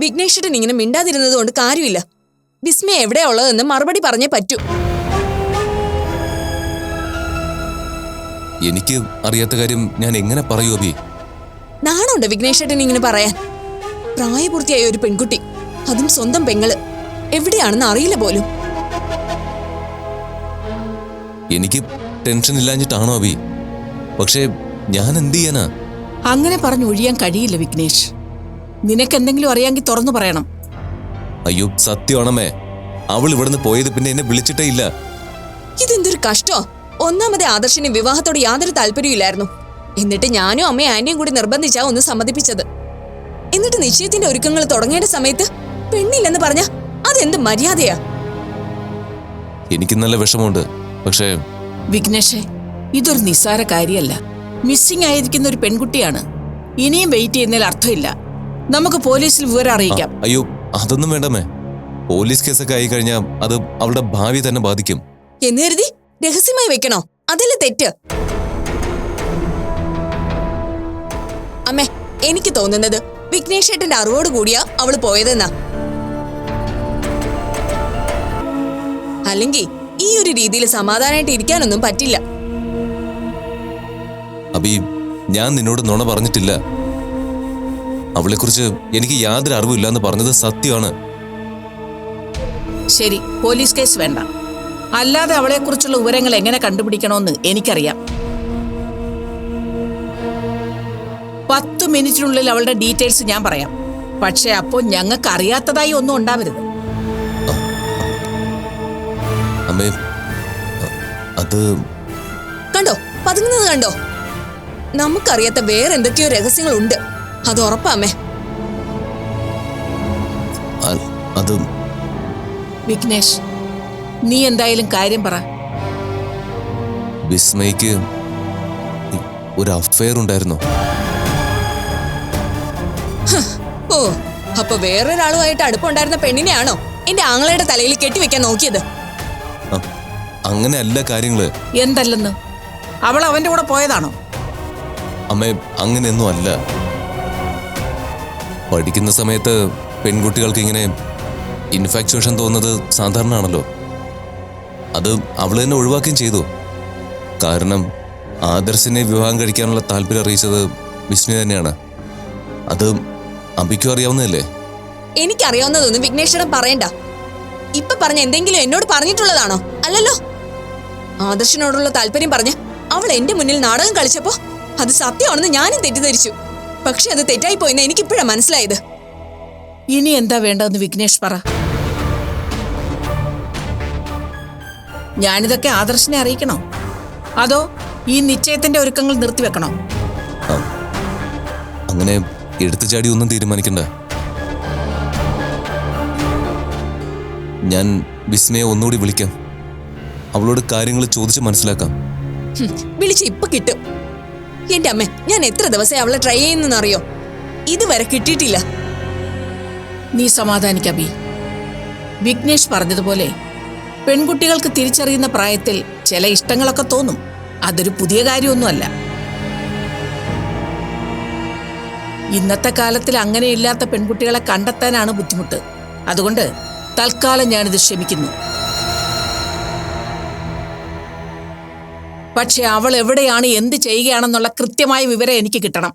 വിഘ്നേശ്വരൻ ഇങ്ങനെ മിണ്ടാതിരുന്നത് കൊണ്ട് കാര്യമില്ല. വിസ്മയ എവിടെയാ ഉള്ളതെന്ന് മറുപടി പറഞ്ഞേ പറ്റൂ. എനിക്ക് അറിയാത്ത കാര്യം ഞാൻ എങ്ങനെ പറയൂ അബി നാണുണ്ട് വിഘ്നേശ്വരൻ ഇങ്ങനെ പറയാൻ? പ്രായപൂർത്തിയായ ഒരു പെൺകുട്ടി അതും സ്വന്തം പെങ്ങൾ എവിടെയാണെന്ന് അറിയില്ല പോലും. എനിക്ക് ടെൻഷൻ ഇല്ലാഞ്ഞിട്ടാണോ അഭി? പക്ഷേ ഞാൻ എന്ത് ചെയ്യാനാ? അങ്ങനെ പറഞ്ഞു ഒഴിയാൻ കഴിയില്ല വിഘ്നേഷ്. നിനക്കെന്തെങ്കിലും അറിയാമെങ്കിൽ തുറന്നു പറയണം. അയ്യോ സത്യമാണമ്മേ. അവൾ ഇവിടുന്ന് പോയത് പിന്നെ എന്നെ വിളിച്ചിട്ടേ ഇല്ല. ഇതെന്തൊരു കഷ്ടോ. ഒന്നാമത് ആദർശിന് വിവാഹത്തോട് യാതൊരു താല്പര്യമില്ലായിരുന്നു എന്നിട്ട് ഞാനും അമ്മയും ആന്റിയും കൂടി നിർബന്ധിച്ചാ ഒന്ന് സമ്മതിപ്പിച്ചത്. എന്നിട്ട് നിശ്ചയത്തിന്റെ ഒരുക്കങ്ങൾ തുടങ്ങേണ്ട സമയത്ത് പെണ്ണില്ലെന്ന് പറഞ്ഞ അതെന്ത് മര്യാദയാ? എനിക്ക് നല്ല വിഷമമുണ്ട്. പക്ഷേ വിഘ്നേഷേ ഇതൊരു നിസ്സാര കാര്യമല്ല. മിസ്സിംഗ് ആയിരിക്കുന്ന ഒരു പെൺകുട്ടിയാണ്. ഇനിയും വെയിറ്റ് ചെയ്യുന്നതിൽ അർത്ഥമില്ല. നമുക്ക് പോലീസിൽ വിവരം അറിയിക്കാം. അയ്യോ അതൊന്നും വേണ്ടമേ പോലീസ് കേസൊക്കെ ആയി കഴിഞ്ഞാൽ അത് അവളുടെ ഭാവി തന്നെ ബാധിക്കും. എന്ന് കരുതി രഹസ്യമായി വെക്കണോ? അതല്ലേ തെറ്റ്? അമ്മേ എനിക്ക് തോന്നുന്നത് വിഘ്നേഷ് ഏട്ടന്റെ അറിവോട് കൂടിയാ അവൾ പോയതെന്നാ. അല്ലെങ്കിൽ ഈ ഒരു രീതിയിൽ സമാധാനമായിട്ട് ഇരിക്കാനൊന്നും പറ്റില്ല. അബി ഞാൻ നിന്നോട് നുണ പറഞ്ഞിട്ടില്ല. അവളെക്കുറിച്ച് എനിക്ക് യാതൊരു അറിവില്ല എന്ന് പറഞ്ഞത് സത്യമാണ്. ശരി പോലീസ് കേസ് വേണ്ട. അല്ലാതെ അവളെക്കുറിച്ചുള്ള വിവരങ്ങൾ എങ്ങനെ കണ്ടുപിടിക്കണമെന്ന് എനിക്കറിയാം. പത്ത് മിനിറ്റിനുള്ളിൽ അവളുടെ ഡീറ്റെയിൽസ് ഞാൻ പറയാം. പക്ഷേ അപ്പോൾ ഞങ്ങൾക്ക് അറിയാത്തതായി ഒന്നും ഉണ്ടാവരുത്. അമ്മേ അ- അത് കണ്ടോ? പതുങ്ങുന്നത് കണ്ടോ? നമുക്കറിയാത്ത വേറെ എന്തൊക്കെയോ രഹസ്യങ്ങളുണ്ട്. അത് ഉറപ്പാമേ അത് വിഘ്നേഷ് നീ എന്തായാലും കാര്യം പറ. വിസ്മയ്ക്ക് ഒരു അഫയർ ഉണ്ടായിരുന്നു? ഓ അപ്പൊ വേറൊരാളുമായിട്ട് അടുപ്പുണ്ടായിരുന്ന പെണ്ണിനെയാണോ എന്റെ ആങ്ങളയുടെ തലയിൽ കെട്ടിവെക്കാൻ നോക്കിയത്? അങ്ങനെയല്ല കാര്യങ്ങൾ. എന്തല്ലെന്ന്? അവൾ അവന്റെ കൂടെ പോയതാണോ? അമ്മേ അങ്ങനെയൊന്നും അല്ല. പഠിക്കുന്ന സമയത്ത് പെൺകുട്ടികൾക്ക് ഇങ്ങനെ ഇൻഫാക്ച്വേഷൻ തോന്നുന്നത് സാധാരണയാണല്ലോ. അത് അവൾ തന്നെ ഒഴിവാക്കുകയും ചെയ്തു. കാരണം ആദർശിനെ വിവാഹം കഴിക്കാനുള്ള താല്പര്യം അറിയിച്ചത് വിഷ്ണു തന്നെയാണ്. അത് അബിക്കും അറിയാവുന്നതല്ലേ? എനിക്കറിയാവുന്നതൊന്നും വിഘ്നേശ്വരൻ പറയണ്ട. ഇപ്പൊ പറഞ്ഞ എന്തെങ്കിലും എന്നോട് പറഞ്ഞിട്ടുള്ളതാണോ? അല്ലല്ലോ. ആദർശിനോടുള്ള താല്പര്യം പറഞ്ഞ് അവൾ എന്റെ മുന്നിൽ നാടകം കളിച്ചപ്പോ അത് സത്യമാണെന്ന് ഞാനും തെറ്റിദ്ധരിച്ചു. പക്ഷെ അത് തെറ്റായി പോയെന്ന് എനിക്കിപ്പോഴാണ് മനസ്സിലായത്. ഇനി എന്താ വേണ്ടതെന്ന് വിഘ്നേഷ് പറ. ഞാനിതൊക്കെ ആദർശനെ അറിയിക്കണോ? അതോ ഈ നിശ്ചയത്തിന്റെ ഒരുക്കങ്ങൾ നിർത്തിവെക്കണോ? അങ്ങനെ എടുത്തു ചാടി ഒന്നും തീരുമാനിക്കണ്ട. ഞാൻ വിസ്മയെ ഒന്നുകൂടി വിളിക്കാം. അവളോട് കാര്യങ്ങൾ ചോദിച്ച് മനസ്സിലാക്കാം. വിളിച്ച് ഇപ്പൊ കിട്ടും. എന്റെ അമ്മ ഞാൻ എത്ര ദിവസം അവളെ ട്രൈ ചെയ്യുന്നറിയോ ഇതുവരെ കിട്ടിയിട്ടില്ല. നീ സമാധാനിക്കബി വിഘ്നേഷ് പറഞ്ഞതുപോലെ പെൺകുട്ടികൾക്ക് തിരിച്ചറിയുന്ന പ്രായത്തിൽ ചില ഇഷ്ടങ്ങളൊക്കെ തോന്നും. അതൊരു പുതിയ കാര്യമൊന്നുമല്ല. ഇന്നത്തെ കാലത്തിൽ അങ്ങനെയില്ലാത്ത പെൺകുട്ടികളെ കണ്ടെത്താനാണ് ബുദ്ധിമുട്ട്. അതുകൊണ്ട് തൽക്കാലം ഞാനിത് ക്ഷമിക്കുന്നു. പക്ഷെ അവൾ എവിടെയാണ് എന്ത് ചെയ്യുകയാണെന്നുള്ള കൃത്യമായ വിവരം എനിക്ക് കിട്ടണം.